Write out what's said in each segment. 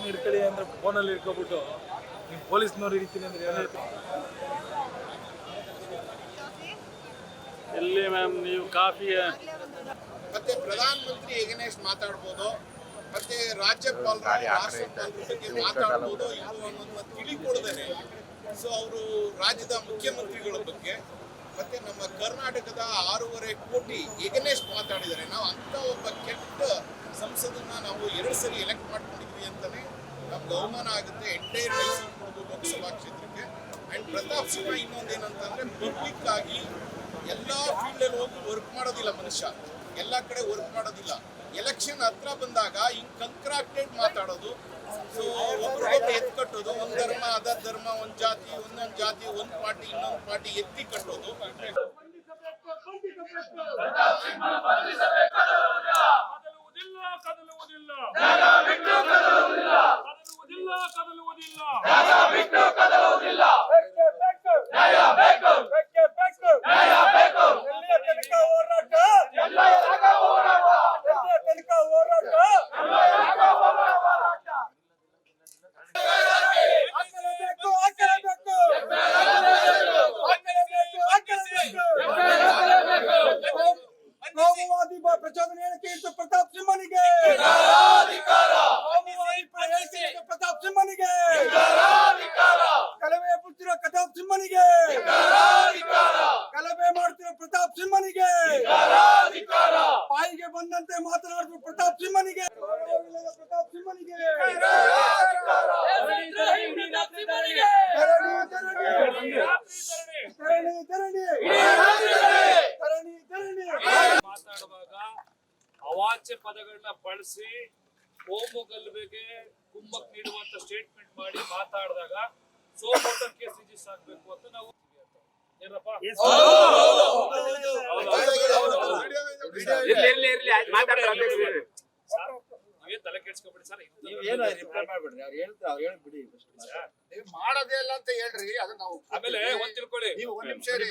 Phone ಹಿಡ್ಕೊಳ್ಳಿ ಅಂದ್ರೆ ಫೋನಲ್ಲಿ ಹಿಡ್ಕೊಬಿಟ್ಟು ನೀವು ಪೊಲೀಸ್ನವ್ರು ಹಿಡಿತೀನಿ ಅಂದ್ರೆ ಏನು ಎಲ್ಲಿ ಮ್ಯಾಮ್ ನೀವು ಕಾಫಿ ಮತ್ತೆ ಪ್ರಧಾನ ಮಂತ್ರಿ ಎಗನೇಸ್ಟ್ ಮಾತಾಡ್ಬೋದು ಮತ್ತೆ ರಾಜ್ಯಪಾಲರು ರಾಷ್ಟ್ರಪಾಲರ ಬಗ್ಗೆ ಮಾತಾಡ್ಬೋದು ಯಾರು ಅನ್ನೋದನ್ನ ತಿಳಿಕೊಡ್ದೇನೆ. ಸೊ ಅವರು ರಾಜ್ಯದ ಮುಖ್ಯಮಂತ್ರಿಗಳ ಬಗ್ಗೆ ಮತ್ತೆ ನಮ್ಮ ಕರ್ನಾಟಕದ ಆರೂವರೆ ಕೋಟಿ ಎಗನೆಸ್ಟ್ ಮಾತಾಡಿದರೆ ನಾವು ಅಂತ ಒಬ್ಬ ಕೆಟ್ಟ ಸಂಸದನ್ನ ನಾವು ಎರಡು ಸರಿ ಎಲೆಕ್ಟ್ ಮಾಡ್ಕೊಂಡಿದ್ವಿ ಅಂತಾನೆ ಅವಮಾನ ಆಗುತ್ತೆ ಎಂಟೈರ್ ಮೈಸೂರು ಕೊಡೋದು ಲೋಕಸಭಾ ಕ್ಷೇತ್ರಕ್ಕೆ. ಅಂಡ್ ಪ್ರತಾಪ್ ಸಿಂಹ ಇನ್ನೊಂದೇನಂತಂದ್ರೆ ಪಬ್ಲಿಕ್ ಆಗಿ ಎಲ್ಲಾ ಫೀಲ್ಡ್ ಅಲ್ಲಿ ಹೋಗಿ ವರ್ಕ್ ಮಾಡೋದಿಲ್ಲ ಮನುಷ್ಯ. ಎಲ್ಲಾ ಕಡೆ ವರ್ಕ್ ಮಾಡೋದಿಲ್ಲ. ಎಲೆಕ್ಷನ್ ಹತ್ರ ಬಂದಾಗ ಹಿಂಗ್ ಕಂಕ್ರಾಕ್ಟೆಡ್ ಮಾತಾಡೋದು ಸೊ ಒಬ್ರಿಗೊಬ್ರು ಎತ್ ಕಟ್ಟೋದು ಒಂದ್ ಧರ್ಮ ಅದ ಧರ್ಮ ಒಂದ್ ಜಾತಿ ಒಂದೊಂದ್ ಜಾತಿ ಒಂದ್ ಪಾರ್ಟಿ ಇನ್ನೊಂದ್ ಪಾರ್ಟಿ ಎತ್ತಿ ಕಟ್ಟೋದು. ಕದಲುವುದಿಲ್ಲ ಕದಲುವುದಿಲ್ಲ. ಕದಲುವುದಿಲ್ಲ ಕದಲುವುದಿಲ್ಲ ಕೋಮುವಾದಿ ಪ್ರಚೋದನೆ ಹೇಳಿಕೆ ಇಟ್ಟು ಪ್ರತಾಪ್ ಸಿಂಹನಿಗೆ ಕೋಮುವಾದಿ ಹೇಳಿಕೆ ಇಟ್ಟು ಪ್ರತಾಪ್ ಸಿಂಹನಿಗೆ ಕಲವೆ ಪುತ್ತಿರೋ ಪ್ರತಾಪ್ ಸಿಂಹನಿಗೆ ಕಲವೆ ಮಾಡ್ತಿರೋ ಪ್ರತಾಪ್ ಸಿಂಹನಿಗೆ ಬಾಯಿಗೆ ಬಂದಂತೆ ಮಾತನಾಡಿದ್ರು ಪ್ರತಾಪ್ ಸಿಂಹನಿಗೆ ಗೌರವವಿಲ್ಲದ ಪ್ರತಾಪ್ ಸಿಂಹನಿಗೆ ಧರಣಿ, ಧರಣಿ. ಧರಣಿ, ಧರಣಿ. ಧರಣಿ, ಧರಣಿ. ಮಾತಾಡುವಾಗ ಅವಾಚ್ಯ ಪದಗಳನ್ನ ಬಳಸಿ ಕೋಮು ಗಲಭೆಗೆ ಕುಮ್ಮಕ್ ನೀಡುವಂತ ಸ್ಟೇಟ್ಮೆಂಟ್ ಮಾಡಿ ಮಾತಾಡಿದಾಗ ಸೋಮೋಟರ್ ಕೇಸ್ ರಿಜಿಸ್ಟರ್ ಆಗ್ಬೇಕು ಅಂತ. ನಾವು ತಲೆ ಕೆಡ್ಸ್ಕೊಬೇಡಿ ಸರ್. ಮಾಡೋದೇ ಇಲ್ಲ ಅಂತ ಹೇಳ್ರಿ ಅದು ನಾವು ಆಮೇಲೆ ಒಂದ್ ತಿಳ್ಕೊಳ್ಳಿ. ನೀವು ಒಂದ್ ನಿಮಿಷ ಇರಿ.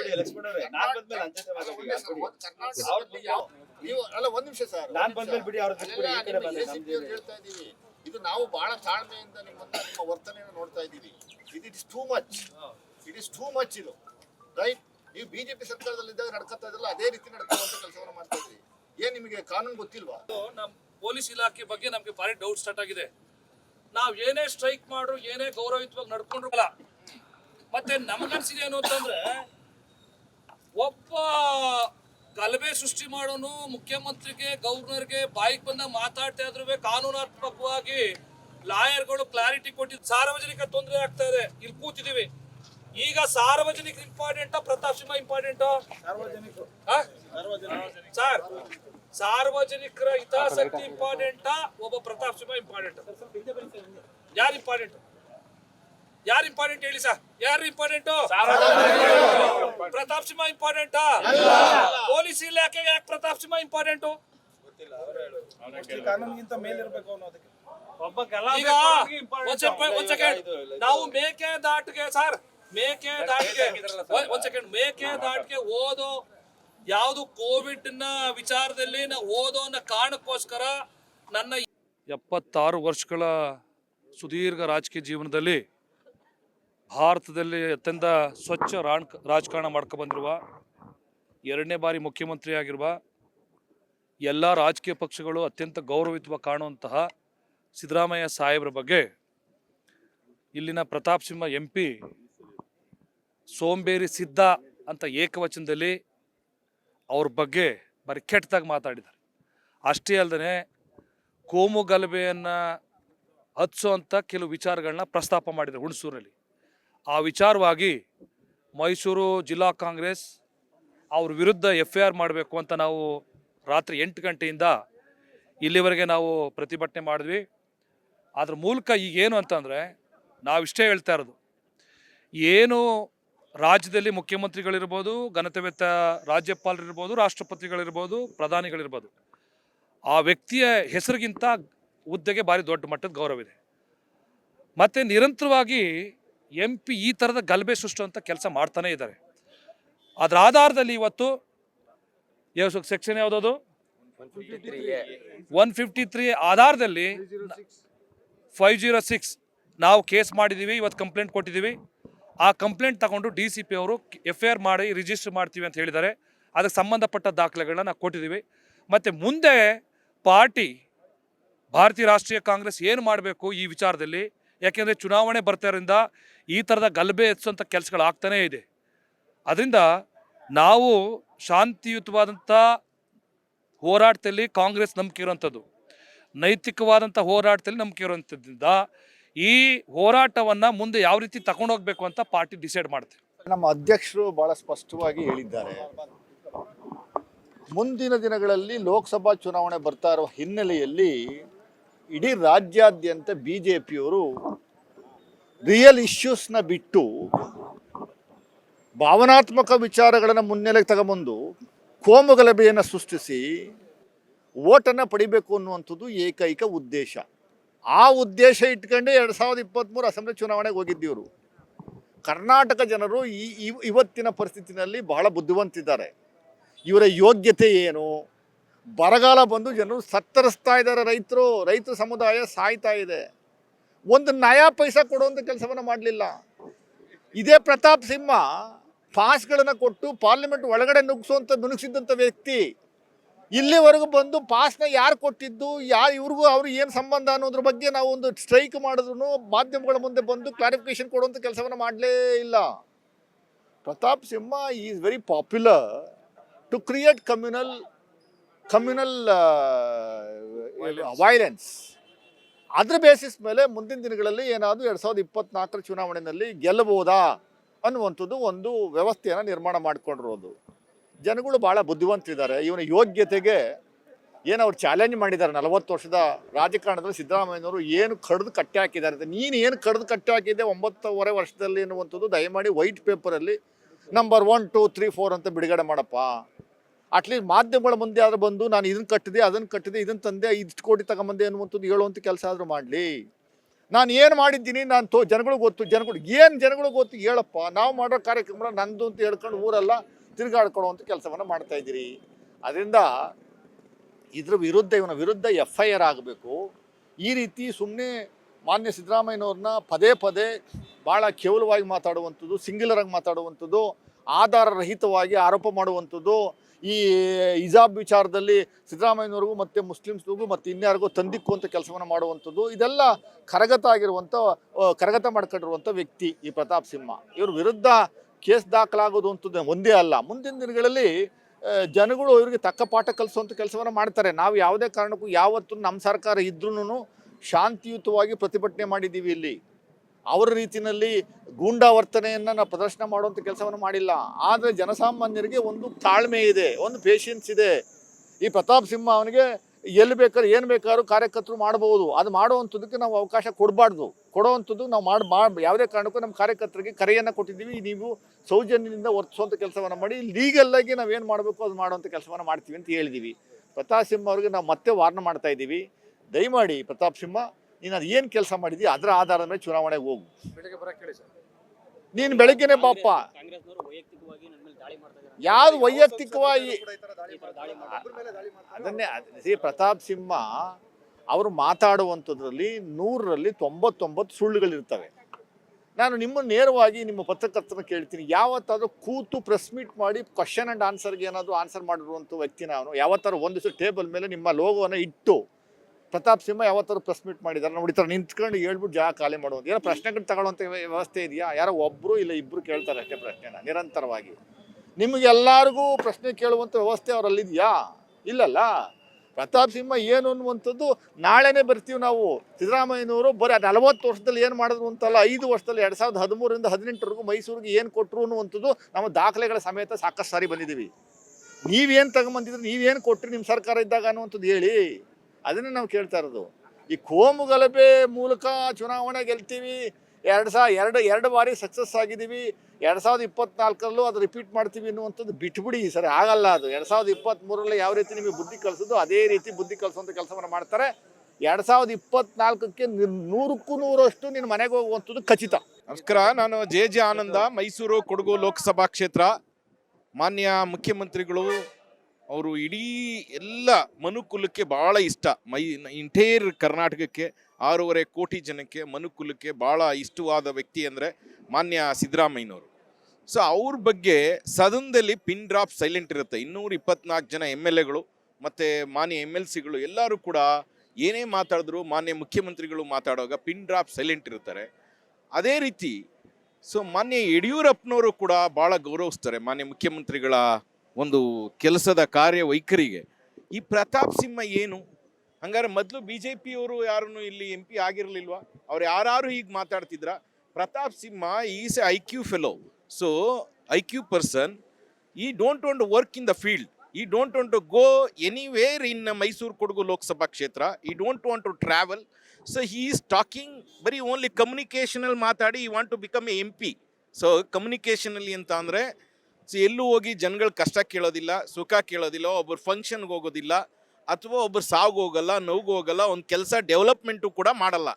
ನೀವು ಅಲ್ಲ ಒಂದ್ ನಿಮಿಷ ಸರ್ ನಾನ್ ಬಂದ್ಮೇಲೆ ಬಿಡಿ, ಅವ್ರ ಜೊತೆ ಬಿಡಿ, ಈ ಕಡೆ ನಿಮ್ಮ ನಮ್ದು ಅವ್ರು ಹೇಳ್ತಾ ಇದೀವಿ ಇದು ನಾವು ಬಹಳ ತಾಳ್ಮೆಯಿಂದ ನಿಮ್ಮನ್ನ ನಿಮ್ಮ ವರ್ತನೆಯನ್ನು ನೋಡ್ತಾ ಇದ್ದೀವಿ. ಇದು it is too much it is too much ಇದು. ರೈಟ್ ನೀವು ಬಿಜೆಪಿ ಸರ್ಕಾರದಲ್ಲಿದ್ದಾಗ ನಡ್ಕೊತಾ ಇದ್ರಲ್ಲ ಅದೇ ರೀತಿ ನಡ್ಕೊಳ್ಳುವಂತ ಕೆಲಸವನ್ನು ಮಾಡ್ತಾ ಇದ್ರಿ. ಏನ್ ನಿಮಗೆ ಕಾನೂನು ಗೊತ್ತಿಲ್ವಾ? ನಮ್ ಪೊಲೀಸ್ ಇಲಾಖೆ ಬಗ್ಗೆ ನಮ್ಗೆ ಭಾರಿ ಡೌಟ್ ಸ್ಟಾರ್ಟ್ ಆಗಿದೆ. ನಾವ್ ಏನೇ ಸ್ಟ್ರೈಕ್ ಮಾಡ್ರು ಏನೇ ಗೌರವಯುತವಾಗಿ ನಡ್ಕೊಂಡ್ರು ಅಲ್ಲ ಮತ್ತೆ ನಮಗನ್ಸಿದೆ ಏನು ಅಂತಂದ್ರೆ ಒಬ್ಬ ಗಲಭೆ ಸೃಷ್ಟಿ ಮಾಡೋನು ಮುಖ್ಯಮಂತ್ರಿಗೆ ಗವರ್ನರ್ಗೆ ಬಾಯಿಗೆ ಬಂದ ಮಾತಾಡ್ತಾ ಇದ್ರು ಕಾನೂನಾತ್ಮಕವಾಗಿ ಲಾಯರ್ಗಳು ಕ್ಲಾರಿಟಿ ಕೊಟ್ಟಿದ್ದು ಸಾರ್ವಜನಿಕ ತೊಂದರೆ ಆಗ್ತಾ ಇದೆ. ಇಲ್ಲಿ ಕೂತಿದೀವಿ ಈಗ ಸಾರ್ವಜನಿಕ important Pratap Simha important sir, ಸಾರ್ವಜನಿಕರ ಹಿತಾಸಕ್ತಿ ಇಂಪಾರ್ಟೆಂಟ್ ಒಬ್ಬ ಪ್ರತಾಪ್ ಸಿಂಹ ಇಂಪಾರ್ಟೆಂಟ್ ಯಾರು ಇಂಪಾರ್ಟೆಂಟ್ ಯಾರು ಇಂಪಾರ್ಟೆಂಟ್ ಹೇಳಿ ಸರ್? ಯಾರು ಇಂಪಾರ್ಟೆಂಟ್ ಪ್ರತಾಪ್ ಸಿಂಹ ಇಂಪಾರ್ಟೆಂಟಾ ಪೊಲೀಸ್ ಇಲಾಖೆಗೆ ಯಾಕೆ ಪ್ರತಾಪ್ ಸಿಂಹ ಇಂಪಾರ್ಟೆಂಟು ಕಾನೂನಿಗಿಂತ ಮೇಲಿರ್ಬೇಕು ಅನ್ನೋದಕ್ಕೆ. ಈಗ ಒಂದ್ ಸೆಕೆಂಡ್ ಒಂದ್ ಸೆಕೆಂಡ್ ನಾವು ಮೇಕೆ ದಾಟ್ಗೆ ಸರ್ ಮೇಕೆ ದಾಟ್ಗೆ. ಒಂದ್- ಒಂದ್ ಸೆಕೆಂಡ್ ಮೇಕೆ ದಾಟ್ಗೆ ಓದೋ ಯಾವುದು ಕೋವಿಡ್ನ ವಿಚಾರದಲ್ಲಿ ನಾವು ಓದೋ ಅನ್ನೋ ಕಾರಣಕ್ಕೋಸ್ಕರ ನನ್ನ ಎಪ್ಪತ್ತಾರು ವರ್ಷಗಳ ಸುದೀರ್ಘ ರಾಜಕೀಯ ಜೀವನದಲ್ಲಿ ಭಾರತದಲ್ಲಿ ಅತ್ಯಂತ ಸ್ವಚ್ಛ ರಾಣ್ ರಾಜಕಾರಣ ಮಾಡ್ಕೊ ಬಂದಿರುವ ಎರಡನೇ ಬಾರಿ ಮುಖ್ಯಮಂತ್ರಿಯಾಗಿರುವ ಎಲ್ಲ ರಾಜಕೀಯ ಪಕ್ಷಗಳು ಅತ್ಯಂತ ಗೌರವಯುತವಾಗಿ ಕಾಣುವಂತಹ ಸಿದ್ದರಾಮಯ್ಯ ಸಾಹೇಬ್ರ ಬಗ್ಗೆ ಇಲ್ಲಿನ ಪ್ರತಾಪ್ ಸಿಂಹ ಎಂ ಪಿ ಸೋಂಬೇರಿ ಸಿದ್ಧ ಅಂತ ಏಕವಚನದಲ್ಲಿ ಅವ್ರ ಬಗ್ಗೆ ಬರೀ ಕೆಟ್ಟದಾಗಿ ಮಾತಾಡಿದ್ದಾರೆ. ಅಷ್ಟೇ ಅಲ್ಲದೆ ಕೋಮು ಗಲಭೆಯನ್ನು ಹತ್ಸೋಂಥ ಕೆಲವು ವಿಚಾರಗಳನ್ನ ಪ್ರಸ್ತಾಪ ಮಾಡಿದ್ದಾರೆ ಹುಣಸೂರಲ್ಲಿ. ಆ ವಿಚಾರವಾಗಿ ಮೈಸೂರು ಜಿಲ್ಲಾ ಕಾಂಗ್ರೆಸ್ ಅವ್ರ ವಿರುದ್ಧ ಎಫ್ ಐ ಆರ್ ಮಾಡಬೇಕು ಅಂತ ನಾವು ರಾತ್ರಿ ಎಂಟು ಗಂಟೆಯಿಂದ ಇಲ್ಲಿವರೆಗೆ ನಾವು ಪ್ರತಿಭಟನೆ ಮಾಡಿದ್ವಿ. ಅದ್ರ ಮೂಲಕ ಈಗೇನು ಅಂತಂದರೆ ನಾವಿಷ್ಟೇ ಹೇಳ್ತಾ ಇರೋದು, ಏನು ರಾಜ್ಯದಲ್ಲಿ ಮುಖ್ಯಮಂತ್ರಿಗಳಿರ್ಬೋದು, ಘನತೆವೆತ್ತ ರಾಜ್ಯಪಾಲರಿರ್ಬೋದು, ರಾಷ್ಟ್ರಪತಿಗಳಿರ್ಬೋದು, ಪ್ರಧಾನಿಗಳಿರ್ಬೋದು, ಆ ವ್ಯಕ್ತಿಯ ಹೆಸರಿಗಿಂತ ಹುದ್ದೆಗೆ ಭಾರಿ ದೊಡ್ಡ ಮಟ್ಟದ ಗೌರವ ಇದೆ. ಮತ್ತು ನಿರಂತರವಾಗಿ ಎಂ ಪಿ ಈ ಥರದ ಗಲಭೆ ಅಂತ ಕೆಲಸ ಮಾಡ್ತಾನೇ ಇದ್ದಾರೆ. ಅದರ ಆಧಾರದಲ್ಲಿ ಇವತ್ತು ಯಾವ ಸೆಕ್ಷನ್ ಯಾವುದದು? ಒನ್ ಫಿಫ್ಟಿ ತ್ರೀ ಆಧಾರದಲ್ಲಿ ಫೈವ್ ಜೀರೋ ಸಿಕ್ಸ್ ನಾವು ಕೇಸ್ ಮಾಡಿದ್ದೀವಿ ಇವತ್ತು ಕಂಪ್ಲೇಂಟ್ ಕೊಟ್ಟಿದ್ದೀವಿ ಆ ಕಂಪ್ಲೇಂಟ್ ತಗೊಂಡು ಡಿ ಸಿ ಪಿ ಅವರು ಎಫ್ ಐ ಆರ್ ಮಾಡಿ ರಿಜಿಸ್ಟರ್ ಮಾಡ್ತೀವಿ ಅಂತ ಹೇಳಿದ್ದಾರೆ. ಅದಕ್ಕೆ ಸಂಬಂಧಪಟ್ಟ ದಾಖಲೆಗಳನ್ನ ನಾವು ಕೊಟ್ಟಿದ್ದೀವಿ ಮತ್ತು ಮುಂದೆ ಪಾರ್ಟಿ ಭಾರತೀಯ ರಾಷ್ಟ್ರೀಯ ಕಾಂಗ್ರೆಸ್ ಏನು ಮಾಡಬೇಕು ಈ ವಿಚಾರದಲ್ಲಿ? ಯಾಕೆಂದರೆ ಚುನಾವಣೆ ಬರ್ತಾರಿಂದ ಈ ಥರದ ಗಲಭೆ ಎತ್ಸುವಂಥ ಕೆಲಸಗಳು ಆಗ್ತಾನೇ ಇದೆ. ಅದರಿಂದ ನಾವು ಶಾಂತಿಯುತವಾದಂಥ ಹೋರಾಟದಲ್ಲಿ ಕಾಂಗ್ರೆಸ್ ನಂಬಿಕೆ ಇರುವಂಥದ್ದು ನೈತಿಕವಾದಂಥ ಹೋರಾಟದಲ್ಲಿ ನಂಬಿಕೆ ಇರುವಂಥದ್ದಿಂದ ಈ ಹೋರಾಟವನ್ನು ಮುಂದೆ ಯಾವ ರೀತಿ ತಗೊಂಡೋಗ್ಬೇಕು ಅಂತ ಪಾರ್ಟಿ ಡಿಸೈಡ್ ಮಾಡುತ್ತೆ. ನಮ್ಮ ಅಧ್ಯಕ್ಷರು ಬಹಳ ಸ್ಪಷ್ಟವಾಗಿ ಹೇಳಿದ್ದಾರೆ. ಮುಂದಿನ ದಿನಗಳಲ್ಲಿ ಲೋಕಸಭಾ ಚುನಾವಣೆ ಬರ್ತಾ ಇರುವ ಹಿನ್ನೆಲೆಯಲ್ಲಿ ಇಡೀ ರಾಜ್ಯಾದ್ಯಂತ ಬಿ ಜೆ ರಿಯಲ್ ಇಶ್ಯೂಸ್ನ ಬಿಟ್ಟು ಭಾವನಾತ್ಮಕ ವಿಚಾರಗಳನ್ನು ಮುನ್ನೆಲೆಗೆ ತಗೊಂಬಂದು ಕೋಮುಗಲಭೆಯನ್ನು ಸೃಷ್ಟಿಸಿ ಓಟನ್ನು ಪಡಿಬೇಕು ಅನ್ನುವಂಥದ್ದು ಏಕೈಕ ಉದ್ದೇಶ. ಆ ಉದ್ದೇಶ ಇಟ್ಕೊಂಡೇ ಎರಡು ಸಾವಿರದ ಇಪ್ಪತ್ತ್ಮೂರು ಅಸೆಂಬ್ಲಿ ಚುನಾವಣೆಗೆ ಹೋಗಿದ್ದೀವರು ಕರ್ನಾಟಕ ಜನರು ಈ ಇವ್- ಇವತ್ತಿನ ಪರಿಸ್ಥಿತಿನಲ್ಲಿ ಬಹಳ ಬುದ್ಧಿವಂತಿದ್ದಾರೆ. ಇವರ ಯೋಗ್ಯತೆ ಏನು? ಬರಗಾಲ ಬಂದು ಜನರು ಸತ್ತರಿಸ್ತಾ ಇದ್ದಾರೆ ರೈತರು. ರೈತ ಸಮುದಾಯ ಸಾಯ್ತಾ ಇದೆ. ಒಂದು ನಯಾ ಪೈಸಾ ಕೊಡುವಂಥ ಕೆಲಸವನ್ನು ಮಾಡಲಿಲ್ಲ. ಇದೇ ಪ್ರತಾಪ್ ಸಿಂಹ ಪಾಸ್ಗಳನ್ನು ಕೊಟ್ಟು ಪಾರ್ಲಿಮೆಂಟ್ ಒಳಗಡೆ ನುಗ್ಗಿಸುವಂಥ ನುಗ್ಗಿಸಿದ್ದಂಥ ವ್ಯಕ್ತಿ ಇಲ್ಲಿವರೆಗೂ ಬಂದು ಪಾಸ್ನ ಯಾರು ಕೊಟ್ಟಿದ್ದು ಯಾರು ಇವ್ರಿಗೂ ಅವ್ರಿಗೆ ಏನು ಸಂಬಂಧ ಅನ್ನೋದ್ರ ಬಗ್ಗೆ ನಾವು ಒಂದು ಸ್ಟ್ರೈಕ್ ಮಾಡಿದ್ರು ಮಾಧ್ಯಮಗಳ ಮುಂದೆ ಬಂದು ಕ್ಲಾರಿಫಿಕೇಶನ್ ಕೊಡುವಂಥ ಕೆಲಸವನ್ನು ಮಾಡಲೇ ಇಲ್ಲ. Pratap Simha is very popular to create communal communal violence ಅದ್ರ ಬೇಸಿಸ್ ಮೇಲೆ ಮುಂದಿನ ದಿನಗಳಲ್ಲಿ ಏನಾದರೂ ಎರಡು ಸಾವಿರದ ಇಪ್ಪತ್ನಾಲ್ಕರ ಚುನಾವಣೆಯಲ್ಲಿ ಗೆಲ್ಲಬಹುದಾ ಅನ್ನುವಂಥದ್ದು ಒಂದು ವ್ಯವಸ್ಥೆಯನ್ನು ನಿರ್ಮಾಣ ಮಾಡಿಕೊಂಡಿರೋದು. ಜನಗಳು ಭಾಳ ಬುದ್ಧಿವಂತರಿದ್ದಾರೆ ಇವನ ಯೋಗ್ಯತೆಗೆ ಏನು ಅವ್ರು ಚಾಲೆಂಜ್ ಮಾಡಿದ್ದಾರೆ. ನಲವತ್ತು ವರ್ಷದ ರಾಜಕಾರಣದಲ್ಲಿ ಸಿದ್ದರಾಮಯ್ಯನವರು ಏನು ಕಡ್ದು ಕಟ್ಟಿ ಹಾಕಿದ್ದಾರೆ ಅಂತ. ನೀನು ಏನು ಕಡ್ದು ಕಟ್ಟಿ ಹಾಕಿದ್ದೆ ಒಂಬತ್ತೂವರೆ ವರ್ಷದಲ್ಲಿ ಅನ್ನುವಂಥದ್ದು ದಯಮಾಡಿ ವೈಟ್ ಪೇಪರಲ್ಲಿ number one two three four ಅಂತ ಬಿಡುಗಡೆ ಮಾಡಪ್ಪ. ಅಟ್ಲೀಸ್ಟ್ ಮಾಧ್ಯಮಗಳ ಮುಂದೆ ಆದ್ರೂ ಬಂದು ನಾನು ಇದನ್ನು ಕಟ್ಟಿದೆ ಅದನ್ನು ಕಟ್ಟಿದೆ ಇದನ್ನು ತಂದೆ, ಇಷ್ಟು ಕೋಟಿ ತಗೊಂಬಂದೆ ಅನ್ನುವಂಥದ್ದು ಹೇಳುವಂಥ ಕೆಲಸ ಆದರೂ ಮಾಡಲಿ. ನಾನು ಏನು ಮಾಡಿದ್ದೀನಿ, ನಾನು ತೋ, ಜನಗಳಿಗೆ ಗೊತ್ತು ಜನಗಳು ಏನು ಜನಗಳಿಗೆ ಗೊತ್ತು ಹೇಳಪ್ಪ. ನಾವು ಮಾಡೋ ಕಾರ್ಯಕ್ರಮ ನಂದು ಅಂತ ಹೇಳ್ಕೊಂಡು ಊರೆಲ್ಲ ತಿರುಗಾಡ್ಕೊಳ್ಳುವಂಥ ಕೆಲಸವನ್ನು ಮಾಡ್ತಾ ಇದ್ದೀರಿ. ಅದರಿಂದ ಇದ್ರ ವಿರುದ್ಧ, ಇವನ ವಿರುದ್ಧ ಎಫ್ ಐ ಆರ್ ಆಗಬೇಕು. ಈ ರೀತಿ ಸುಮ್ಮನೆ ಮಾನ್ಯ ಸಿದ್ದರಾಮಯ್ಯನವ್ರನ್ನ ಪದೇ ಪದೇ ಭಾಳ ಕೇವಲವಾಗಿ ಮಾತಾಡುವಂಥದ್ದು ಸಿಂಗ್ಯುಲರಾಗಿ ಮಾತಾಡುವಂಥದ್ದು, ಆಧಾರರಹಿತವಾಗಿ ಆರೋಪ ಮಾಡುವಂಥದ್ದು ಈ ಹಿಜಾಬ್ ವಿಚಾರದಲ್ಲಿ ಸಿದ್ದರಾಮಯ್ಯನವ್ರಿಗೂ ಮತ್ತು ಮುಸ್ಲಿಮ್ಸ್ಗೂ ಮತ್ತು ಇನ್ಯಾರಿಗೂ ತಂದಿಕ್ಕುವಂಥ ಕೆಲಸವನ್ನು ಮಾಡುವಂಥದ್ದು, ಇದೆಲ್ಲ ಕರಗತ ಆಗಿರುವಂಥ ಕರಗತ ಮಾಡ್ಕೊಂಡಿರುವಂಥ ವ್ಯಕ್ತಿ ಈ ಪ್ರತಾಪ್ ಸಿಂಹ. ಇವ್ರ ವಿರುದ್ಧ ಕೇಸ್ ದಾಖಲಾಗೋದು ಅಂತದ್ದು ಒಂದೇ ಅಲ್ಲ. ಮುಂದಿನ ದಿನಗಳಲ್ಲಿ ಜನಗಳು ಇವರಿಗೆ ತಕ್ಕ ಪಾಠ ಕಲಿಸುವಂಥ ಕೆಲಸವನ್ನು ಮಾಡ್ತಾರೆ. ನಾವು ಯಾವುದೇ ಕಾರಣಕ್ಕೂ ಯಾವತ್ತೂ ನಮ್ಮ ಸರ್ಕಾರ ಇದ್ರೂ ಶಾಂತಿಯುತವಾಗಿ ಪ್ರತಿಭಟನೆ ಮಾಡಿದ್ದೀವಿ ಇಲ್ಲಿ. ಅವರ ರೀತಿಯಲ್ಲಿ ಗೂಂಡಾವರ್ತನೆಯನ್ನು ನಾವು ಪ್ರದರ್ಶನ ಮಾಡುವಂಥ ಕೆಲಸವನ್ನು ಮಾಡಿಲ್ಲ. ಆದರೆ ಜನಸಾಮಾನ್ಯರಿಗೆ ಒಂದು ತಾಳ್ಮೆ ಇದೆ, ಒಂದು ಪೇಷನ್ಸ್ ಇದೆ. ಈ ಪ್ರತಾಪ್ ಸಿಂಹ ಅವನಿಗೆ ಎಲ್ಲಿ ಬೇಕಾದ್ರೂ, ಏನು ಬೇಕಾದ್ರೂ ಕಾರ್ಯಕರ್ತರು ಮಾಡಬಹುದು ಅದು ಮಾಡುವಂಥದ್ದಕ್ಕೆ ನಾವು ಅವಕಾಶ ಕೊಡಬಾರ್ದು. ಕೊಡುವಂಥದ್ದು ನಾವು ಮಾಡಿ ಮಾಡಿ ಯಾವುದೇ ಕಾರಣಕ್ಕೂ ನಮ್ಮ ಕಾರ್ಯಕರ್ತರಿಗೆ ಕರೆಯನ್ನು ಕೊಟ್ಟಿದ್ದೀವಿ. ನೀವು ಸೌಜನ್ಯದಿಂದ ವರ್ತಿಸುವಂಥ ಕೆಲಸವನ್ನು ಮಾಡಿ ಲೀಗಲ್ಲಾಗಿ ಏನು ಮಾಡಬೇಕು ಅದು ಮಾಡುವಂಥ ಕೆಲಸವನ್ನು ಮಾಡ್ತೀವಿ ಅಂತ ಹೇಳಿದ್ದೀವಿ. ಪ್ರತಾಪ್ ಸಿಂಹ ಅವ್ರಿಗೆ ನಾವು ಮತ್ತೆ ವಾರ್ನ್ ಮಾಡ್ತಾ ಇದ್ದೀವಿ. ದಯಮಾಡಿ ಪ್ರತಾಪ್ ಸಿಂಹ ನೀನು ಅದು ಏನು ಕೆಲಸ ಮಾಡಿದ್ದಿ ಅದರ ಆಧಾರದ ಮೇಲೆ ಚುನಾವಣೆಗೆ ಹೋಗು. ಬೆಳಿಗ್ಗೆ ಬರೋಕ್ಕೆ ಹೇಳಿ ಸರ್. ನೀನು ಬೆಳಗ್ಗೆನೆ ಬಾಪ್ಪ. ಯಾರು ವೈಯಕ್ತಿಕವಾಗಿ ನನ್ನ ಮೇಲೆ ದಾಳಿ ಮಾಡ್ತಾ ಇದ್ದಾರೆ ಯಾವ್ದು ವೈಯಕ್ತಿಕವಾಗಿ ಈ ತರ ದಾಳಿ ಮಾಡ್ತಾರೆ. ಅದನ್ನೇ ಸಿ ಪ್ರತಾಪ್ ಸಿಂಹ ಅವರು ಮಾತಾಡುವಂಥದ್ರಲ್ಲಿ ನೂರರಲ್ಲಿ ತೊಂಬತ್ತೊಂಬತ್ತು ಸುಳ್ಳುಗಳಿರ್ತವೆ. ನಾನು ನಿಮ್ಮನ್ನು ನೇರವಾಗಿ ನಿಮ್ಮ ಪತ್ರಕರ್ತನ ಕೇಳ್ತೀನಿ. ಯಾವತ್ತಾದರೂ ಕೂತು ಪ್ರೆಸ್ ಮೀಟ್ ಮಾಡಿ ಕ್ವಶನ್ ಆ್ಯಂಡ್ ಆನ್ಸರ್ಗೆ ಏನಾದರೂ ಆನ್ಸರ್ ಮಾಡಿರುವಂಥ ವ್ಯಕ್ತಿನ ಅವನು ಯಾವತ್ತಾರು ಒಂದು ದಿವಸ ಟೇಬಲ್ ಮೇಲೆ ನಿಮ್ಮ ಲೋಗೋನ ಇಟ್ಟು ಪ್ರತಾಪ್ ಸಿಂಹ ಯಾವತ್ತಾದ್ರು ಪ್ರೆಸ್ ಮೀಟ್ ಮಾಡಿದ್ದಾರೆ ನೋಡಿ ಥರ ನಿಂತ್ಕೊಂಡು ಹೇಳ್ಬಿಟ್ಟು ಜಾಗ ಖಾಲಿ ಮಾಡುವಂಥ ಏನೋ ಪ್ರಶ್ನೆಗಳು ತಗೊಳ್ಳುವಂಥ ವ್ಯ- ವ್ಯವಸ್ಥೆ ಇದೆಯಾ? ಯಾರೋ ಒಬ್ಬರು ಇಲ್ಲ ಇಬ್ಬರು ಕೇಳ್ತಾರೆ ಅಷ್ಟೇ ಪ್ರಶ್ನೆನ, ನಿರಂತರವಾಗಿ. ನಿಮಗೆಲ್ಲರಿಗೂ ಪ್ರಶ್ನೆ ಕೇಳುವಂಥ ವ್ಯವಸ್ಥೆ ಅವರಲ್ಲಿದೆಯಾ ಇಲ್ಲಲ್ಲ. ಪ್ರತಾಪ್ ಸಿಂಹ ಏನು ಅನ್ನುವಂಥದ್ದು ನಾಳೆನೇ ಬರ್ತೀವಿ ನಾವು. ಸಿದ್ದರಾಮಯ್ಯನವರು ಬರೀ ನಲವತ್ತು ವರ್ಷದಲ್ಲಿ ಏನು ಮಾಡಿದ್ರು ಅಂತಲ್ಲ, ಐದು ವರ್ಷದಲ್ಲಿ ಎರಡು ಸಾವಿರದ ಹದಿಮೂರರಿಂದ ಹದಿನೆಂಟರವರೆಗೂ ಮೈಸೂರಿಗೆ ಏನು ಕೊಟ್ಟರು ಅನ್ನುವಂಥದ್ದು ನಮ್ಮ ದಾಖಲೆಗಳ ಸಮೇತ ಸಾಕಷ್ಟು ಸಾರಿ ಬಂದಿದ್ದೀವಿ. ನೀವೇನು ತಗೊಂಬಂದಿದ್ರೆ, ನೀವೇನು ಕೊಟ್ಟರು ನಿಮ್ಮ ಸರ್ಕಾರ ಇದ್ದಾಗ ಅನ್ನುವಂಥದ್ದು ಹೇಳಿ. ಅದನ್ನೇ ನಾವು ಕೇಳ್ತಾ ಇರೋದು. ಈ ಕೋಮು ಗಲಭೆ ಮೂಲಕ ಚುನಾವಣೆ ಗೆಲ್ತೀವಿ, ಎರಡು ಸಾವಿರ ಎರಡು ಎರಡು ಬಾರಿ ಸಕ್ಸಸ್ ಆಗಿದ್ದೀವಿ ಎರಡು ಸಾವಿರದ ಇಪ್ಪತ್ನಾಲ್ಕರಲ್ಲೂ ಅದು ರಿಪೀಟ್ ಮಾಡ್ತೀವಿ ಅನ್ನುವಂಥದ್ದು ಬಿಟ್ಬಿಡಿ ಸರ್, ಆಗಲ್ಲ ಅದು. ಎರಡು ಸಾವಿರದ ಇಪ್ಪತ್ತ್ಮೂರರಲ್ಲಿ ಯಾವ ರೀತಿ ನಿಮಗೆ ಬುದ್ಧಿ ಕಲಿಸೋದು ಅದೇ ರೀತಿ ಬುದ್ಧಿ ಕಲಿಸುವಂಥ ಕೆಲಸವನ್ನು ಮಾಡ್ತಾರೆ. ಎರಡು ಸಾವಿರದ ಇಪ್ಪತ್ನಾಲ್ಕಕ್ಕೆ ನಿರ್- ನೂರಕ್ಕೂ ನೂರಷ್ಟು ನಿನ್ನ ಮನೆಗೆ ಹೋಗುವಂಥದ್ದು ಖಚಿತ. ನಮಸ್ಕಾರ, ನಾನು ಜೆ ಜೆ ಆನಂದ, ಮೈಸೂರು ಕೊಡಗು ಲೋಕಸಭಾ ಕ್ಷೇತ್ರ. ಮಾನ್ಯ ಮುಖ್ಯಮಂತ್ರಿಗಳು ಅವರು ಇಡೀ ಎಲ್ಲ ಮನುಕುಲಕ್ಕೆ ಭಾಳ ಇಷ್ಟ. ಮೈ ಇಂಟೇರ್ ಕರ್ನಾಟಕಕ್ಕೆ ಆರೂವರೆ ಕೋಟಿ ಜನಕ್ಕೆ ಮನುಕುಲಕ್ಕೆ ಭಾಳ ಇಷ್ಟವಾದ ವ್ಯಕ್ತಿ ಅಂದರೆ ಮಾನ್ಯ ಸಿದ್ದರಾಮಯ್ಯನವರು. ಸೊ ಅವ್ರ ಬಗ್ಗೆ ಸದನದಲ್ಲಿ ಪಿನ್ ಡ್ರಾಪ್ ಸೈಲೆಂಟ್ ಇರುತ್ತೆ. ಇನ್ನೂರ ಇಪ್ಪತ್ನಾಲ್ಕು ಜನ ಎಂ ಎಲ್ ಎಗಳು ಮತ್ತು ಮಾನ್ಯ ಎಂ ಎಲ್ ಸಿಗಳು ಎಲ್ಲರೂ ಕೂಡ ಏನೇ ಮಾತಾಡಿದ್ರು ಮಾನ್ಯ ಮುಖ್ಯಮಂತ್ರಿಗಳು ಮಾತಾಡುವಾಗ ಪಿನ್ ಡ್ರಾಪ್ ಸೈಲೆಂಟ್ ಇರ್ತಾರೆ ಅದೇ ರೀತಿ ಸೊ ಮಾನ್ಯ ಯಡಿಯೂರಪ್ಪನವರು ಕೂಡ ಭಾಳ ಗೌರವಿಸ್ತಾರೆ ಮಾನ್ಯ ಮುಖ್ಯಮಂತ್ರಿಗಳ ಒಂದು ಕೆಲಸದ ಕಾರ್ಯ ವೈಖರಿಗೆ. ಈ ಪ್ರತಾಪ್ ಸಿಂಹ ಏನು? ಹಂಗಾರೆ ಮೊದಲು ಬಿ ಜೆ ಪಿಯವರು ಯಾರನ್ನು ಇಲ್ಲಿ ಎಂ ಪಿ ಆಗಿರಲಿಲ್ವಾ? ಅವ್ರು ಯಾರು ಹೀಗೆ ಮಾತಾಡ್ತಿದ್ರ? Pratap Simha is a I Q fellow. So, I Q person, he don't want work in the field. He don't want to go anywhere in Mysuru Kodagu Lok Sabha ಕ್ಷೇತ್ರ. He don't want to travel. So, he is talking ಬರೀ only ಕಮ್ಯುನಿಕೇಷನಲ್ಲಿ ಮಾತಾಡಿ he want to become a M P so, ಕಮ್ಯುನಿಕೇಷನಲ್ಲಿ ಅಂತ ಅಂದರೆ so ಎಲ್ಲೂ ಹೋಗಿ ಜನಗಳ ಕಷ್ಟ ಕೇಳೋದಿಲ್ಲ, ಸುಖ ಕೇಳೋದಿಲ್ಲ ಒಬ್ಬರು ಫಂಕ್ಷನ್ಗೆ ಹೋಗೋದಿಲ್ಲ, ಅಥವಾ ಒಬ್ಬರು ಸಾವು ಹೋಗಲ್ಲ ನೋವು ಹೋಗಲ್ಲ, ಒಂದು ಕೆಲಸ ಡೆವಲಪ್ಮೆಂಟು ಕೂಡ ಮಾಡಲ್ಲ.